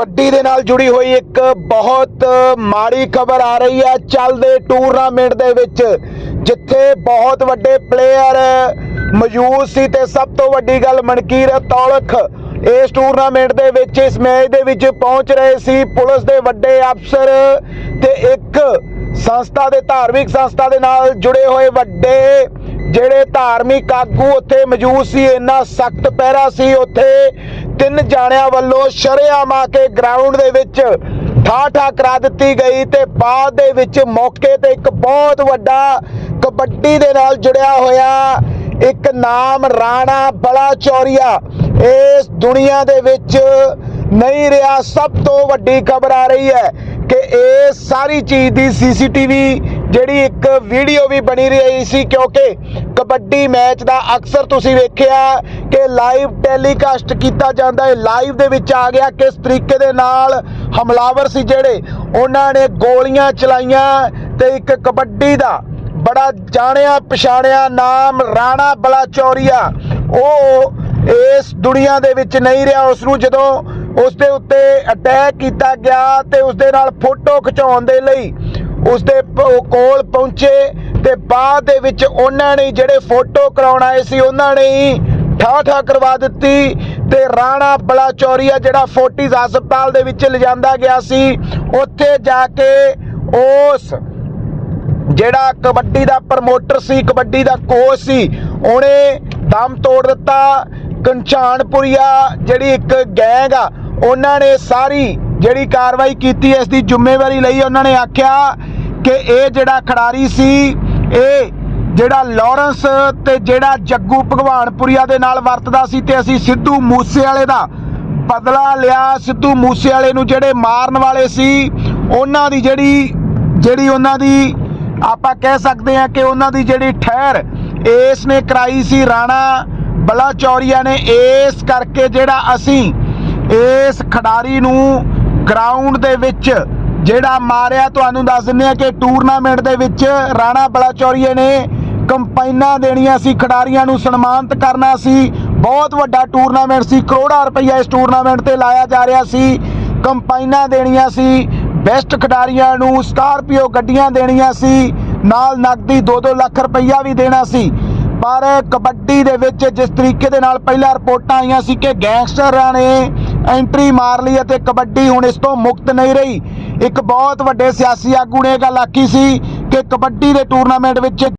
ਕਬੱਡੀ ਦੇ ਨਾਲ ਜੁੜੀ ਹੋਈ ਇੱਕ ਬਹੁਤ ਮਾੜੀ ਖਬਰ ਆ ਰਹੀ ਹੈ ਚੱਲਦੇ ਟੂਰਨਾਮੈਂਟ ਦੇ ਵਿੱਚ, ਜਿੱਥੇ ਬਹੁਤ ਵੱਡੇ ਪਲੇਅਰ ਮੌਜੂਦ ਸੀ ਤੇ ਸਭ ਤੋਂ ਵੱਡੀ ਗੱਲ ਮਨਕੀਰ ਤੌਲਖ ਇਸ ਟੂਰਨਾਮੈਂਟ ਦੇ ਵਿੱਚ, ਇਸ ਮੈਚ ਦੇ ਵਿੱਚ ਪਹੁੰਚ ਰਹੇ ਸੀ। ਪੁਲਿਸ ਦੇ ਵੱਡੇ ਅਫਸਰ ਤੇ ਇੱਕ ਸੰਸਥਾ ਦੇ, ਧਾਰਮਿਕ ਸੰਸਥਾ ਦੇ ਨਾਲ ਜੁੜੇ ਹੋਏ ਵੱਡੇ ਜਿਹੜੇ ਧਾਰਮਿਕ ਆਗੂ ਉੱਥੇ ਮੌਜੂਦ ਸੀ। ਇੰਨਾ ਸਖਤ ਪਹਿਰਾ ਸੀ ਉੱਥੇ ਤਿੰਨ ਜਾਣਿਆਂ ਵੱਲੋਂ ਸ਼ਰੇਆਮ ਆ ਕੇ ਗਰਾਊਂਡ ਦੇ ਵਿੱਚ ਠਾ ਠਾ ਕਰਾ ਦਿੱਤੀ ਗਈ ਤੇ ਬਾਅਦ ਦੇ ਵਿੱਚ ਮੌਕੇ ਤੇ ਇੱਕ ਬਹੁਤ ਵੱਡਾ ਕਬੱਡੀ ਦੇ ਨਾਲ ਜੁੜਿਆ ਹੋਇਆ ਇੱਕ ਨਾਮ ਰਾਣਾ ਬਲਾ ਚੌਰੀਆ। ਇਸ ਦੁਨੀਆ ਦੇ ਵਿੱਚ ਨਹੀਂ ਰਿਹਾ ਸਭ ਤੋਂ ਵੱਡੀ ਖਬਰ ਆ ਰਹੀ ਹੈ ਕਿ ਇਹ ਸਾਰੀ ਚੀਜ਼ ਦੀ ਸੀਸੀਟੀਵੀ ਜਿਹੜੀ ਇੱਕ ਵੀਡੀਓ ਵੀ ਬਣੀ ਰਹੀ ਸੀ ਕਿਉਂਕਿ ਕਬੱਡੀ ਮੈਚ ਦਾ ਅਕਸਰ ਤੁਸੀਂ ਵੇਖਿਆ ਕਿ ਲਾਈਵ ਟੈਲੀਕਾਸਟ ਕੀਤਾ ਜਾਂਦਾ ਹੈ। ਲਾਈਵ ਦੇ ਵਿੱਚ ਆ ਗਿਆ ਕਿਸ ਤਰੀਕੇ ਦੇ ਨਾਲ ਹਮਲਾਵਰ ਸੀ ਜਿਹੜੇ? ਉਹਨਾਂ ਨੇ ਗੋਲੀਆਂ ਚਲਾਈਆਂ ਤੇ ਇੱਕ ਕਬੱਡੀ ਦਾ ਬੜਾ ਜਾਣਿਆ ਪਛਾਣਿਆ ਨਾਮ ਰਾਣਾ ਬਲਾਚੌਰੀਆ। ਉਹ ਇਸ ਦੁਨੀਆ ਦੇ ਵਿੱਚ ਨਹੀਂ ਰਿਹਾ। ਉਸ ਨੂੰ ਜਦੋਂ ਉਸ ਦੇ ਉੱਤੇ ਅਟੈਕ ਕੀਤਾ ਗਿਆ ਤੇ ਉਸ ਦੇ ਨਾਲ ਫੋਟੋ ਖਿਚਾਉਣ ਦੇ ਲਈ ਉਸ ਦੇ ਪ- ਉਹ ਕੋਲ ਪਹੁੰਚੇ ਤੇ ਬਾਅਦ ਦੇ ਵਿੱਚ ਉਹਨਾਂ ਨੇ ਜਿਹੜੇ ਫੋਟੋ ਕਰਾਉਣ ਆਏ ਸੀ, ਉਹਨਾਂ ਨੇ ਹੀ ਠਾ ਠਾ ਕਰਵਾ ਦਿੱਤੀ ਤੇ ਰਾਣਾ ਬਲਾਚੌਰੀਆ ਜਿਹੜਾ ਫੋਰਟਿਸ ਹਸਪਤਾਲ ਦੇ ਵਿੱਚ ਲਿਜਾਂਦਾ ਗਿਆ ਸੀ, ਉੱਥੇ ਜਾ ਕੇ ਉਸ ਜਿਹੜਾ ਕਬੱਡੀ ਦਾ ਪ੍ਰਮੋਟਰ ਸੀ, ਕਬੱਡੀ ਦਾ ਕੋਚ ਸੀ, ਉਹਨੇ ਦਮ ਤੋੜ ਦਿੱਤਾ। ਕੰਚਾਨਪੁਰੀਆ ਜਿਹੜੀ ਇੱਕ ਗੈਂਗ ਆ, ਉਹਨਾਂ ਨੇ ਸਾਰੀ ਜਿਹੜੀ ਕਾਰਵਾਈ ਕੀਤੀ, ਇਸ ਦੀ ਜ਼ਿੰਮੇਵਾਰੀ ਲਈ ਉਹਨਾਂ ਨੇ ਆਖਿਆ ਕਿ ਇਹ ਜਿਹੜਾ ਖਿਡਾਰੀ ਸੀ, ਇਹ ਜਿਹੜਾ ਲਾਰੈਂਸ ਤੇ ਜਿਹੜਾ ਜੱਗੂ ਭਗਵਾਨਪੁਰੀਆ ਦੇ ਨਾਲ ਵਰਤਦਾ ਸੀ ਤੇ ਅਸੀਂ ਸਿੱਧੂ ਮੂਸੇ ਵਾਲੇ ਦਾ ਬਦਲਾ ਲਿਆ। ਸਿੱਧੂ ਮੂਸੇ ਵਾਲੇ ਨੂੰ ਜਿਹੜੇ ਮਾਰਨ ਵਾਲੇ ਸੀ, ਉਹਨਾਂ ਦੀ ਜਿਹੜੀ ਜਿਹੜੀ ਉਹਨਾਂ ਦੀ ਆਪਾਂ ਕਹਿ ਸਕਦੇ ਹਾਂ ਕਿ ਉਹਨਾਂ ਦੀ ਜਿਹੜੀ ਠਹਿਰ, ਇਸ ਨੇ ਕਰਾਈ ਸੀ ਰਾਣਾ ਬਲਾਚੌਰੀਆ ਨੇ। ਇਸ ਕਰਕੇ ਜਿਹੜਾ ਅਸੀਂ ਇਸ ਖਿਡਾਰੀ ਨੂੰ ਗਰਾਊਂਡ ਦੇ ਵਿੱਚ ਜਿਹੜਾ ਮਾਰਿਆ, ਤੁਹਾਨੂੰ ਦੱਸ ਦਿੰਦੇ ਆ ਕਿ ਟੂਰਨਾਮੈਂਟ ਦੇ ਵਿੱਚ ਰਾਣਾ ਬਲਾਚੌਰੀਏ ਨੇ ਕੰਪਾਈਨਾਂ ਦੇਣੀਆਂ ਸੀ, ਖਿਡਾਰੀਆਂ ਨੂੰ ਸਨਮਾਨਿਤ ਕਰਨਾ ਸੀ। ਬਹੁਤ ਵੱਡਾ ਟੂਰਨਾਮੈਂਟ ਸੀ, ਕਰੋੜਾਂ ਰੁਪਈਆ ਇਸ ਟੂਰਨਾਮੈਂਟ ਤੇ ਲਾਇਆ ਜਾ ਰਿਹਾ ਸੀ। ਕੰਪਾਈਨਾਂ ਦੇਣੀਆਂ ਸੀ ਬੈਸਟ ਖਿਡਾਰੀਆਂ ਨੂੰ ਸਕਾਰਪੀਓ ਗੱਡੀਆਂ ਦੇਣੀਆਂ ਸੀ, ਨਾਲ ਨਕਦੀ 2-2 ਲੱਖ ਰੁਪਈਆ ਵੀ ਦੇਣਾ ਸੀ। ਪਰ ਕਬੱਡੀ ਦੇ ਵਿੱਚ ਜਿਸ ਤਰੀਕੇ ਦੇ ਨਾਲ ਪਹਿਲਾਂ ਰਿਪੋਰਟਾਂ ਆਈਆਂ ਸੀ ਕਿ ਗੈਂਗਸਟਰਾਂ ਨੇ ਐਂਟਰੀ ਮਾਰ ਲਈ ਅਤੇ ਕਬੱਡੀ ਹੁਣ ਇਸ ਤੋਂ ਮੁਕਤ ਨਹੀਂ ਰਹੀ। ਇੱਕ ਬਹੁਤ ਵੱਡੇ ਸਿਆਸੀ ਆਗੂ ਨੇ ਇਹ ਗੱਲ ਆਖੀ ਸੀ ਕਿ ਕਬੱਡੀ ਦੇ ਟੂਰਨਾਮੈਂਟ ਵਿੱਚ